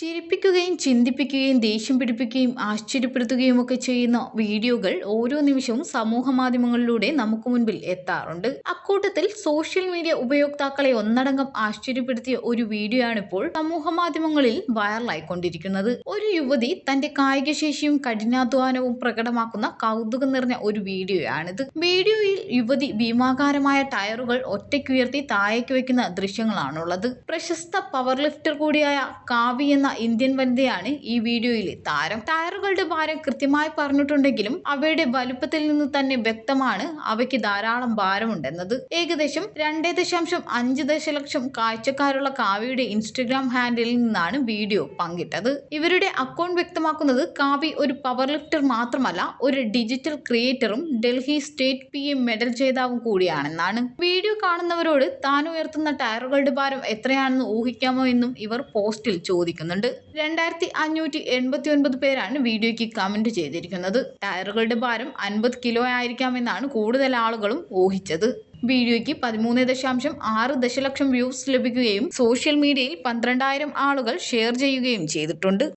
ചിരിപ്പിക്കുകയും ചിന്തിപ്പിക്കുകയും ദേഷ്യം പിടിപ്പിക്കുകയും ആശ്ചര്യപ്പെടുത്തുകയും ഒക്കെ ചെയ്യുന്ന വീഡിയോകൾ ഓരോ നിമിഷവും സമൂഹ മാധ്യമങ്ങളിലൂടെ നമുക്ക് മുൻപിൽ എത്താറുണ്ട്. അക്കൂട്ടത്തിൽ സോഷ്യൽ മീഡിയ ഉപയോക്താക്കളെ ഒന്നടങ്കം ആശ്ചര്യപ്പെടുത്തിയ ഒരു വീഡിയോ ആണിപ്പോൾ സമൂഹ മാധ്യമങ്ങളിൽ വൈറലായിക്കൊണ്ടിരിക്കുന്നത്. ഒരു യുവതി തന്റെ കായികശേഷിയും കഠിനാധ്വാനവും പ്രകടമാക്കുന്ന കൗതുകം നിറഞ്ഞ ഒരു വീഡിയോയാണിത്. വീഡിയോയിൽ യുവതി ഭീമാകാരമായ ടയറുകൾ ഒറ്റയ്ക്കുയർത്തി താഴേക്ക് വയ്ക്കുന്ന ദൃശ്യങ്ങളാണുള്ളത്. പ്രശസ്ത പവർ ലിഫ്റ്റർ കൂടിയായ കാവി എന്ന ഇന്ത്യൻ വനിതയാണ് ഈ വീഡിയോയിലെ താരം. ടയറുകളുടെ ഭാരം കൃത്യമായി പറഞ്ഞിട്ടുണ്ടെങ്കിലും അവയുടെ വലുപ്പത്തിൽ നിന്ന് തന്നെ വ്യക്തമാണ് അവയ്ക്ക് ധാരാളം ഭാരമുണ്ടെന്നത് ഏകദേശം രണ്ടേ ദശാംശം അഞ്ച് ദശലക്ഷം കാഴ്ചക്കാരുള്ള കാവ്യയുടെ ഇൻസ്റ്റഗ്രാം ഹാൻഡിലിൽ നിന്നാണ് വീഡിയോ പങ്കിട്ടത്. ഇവരുടെ അക്കൗണ്ട് വ്യക്തമാക്കുന്നത് കാവി ഒരു പവർ ലിഫ്റ്റർ മാത്രമല്ല ഒരു digital ക്രിയേറ്ററും Delhi state P M medal ജേതാവും കൂടിയാണെന്നാണ്. വീഡിയോ കാണുന്നവരോട് താൻ ഉയർത്തുന്ന ടയറുകളുടെ ഭാരം എത്രയാണെന്ന് ഊഹിക്കാമോ എന്നും ഇവർ പോസ്റ്റിൽ ചോദിക്കുന്നുണ്ട്. രണ്ടായിരത്തി അഞ്ഞൂറ്റി എൺപത്തി ഒൻപത് പേരാണ് വീഡിയോയ്ക്ക് കമന്റ് ചെയ്തിരിക്കുന്നത്. ടയറുകളുടെ ഭാരം അൻപത് കിലോ ആയിരിക്കാമെന്നാണ് കൂടുതൽ ആളുകളും ഊഹിച്ചത്. വീഡിയോയ്ക്ക് പതിമൂന്ന് ദശാംശം ആറ് ദശലക്ഷം വ്യൂസ് ലഭിക്കുകയും സോഷ്യൽ മീഡിയയിൽ പന്ത്രണ്ടായിരം ആളുകൾ ഷെയർ ചെയ്യുകയും ചെയ്തിട്ടുണ്ട്.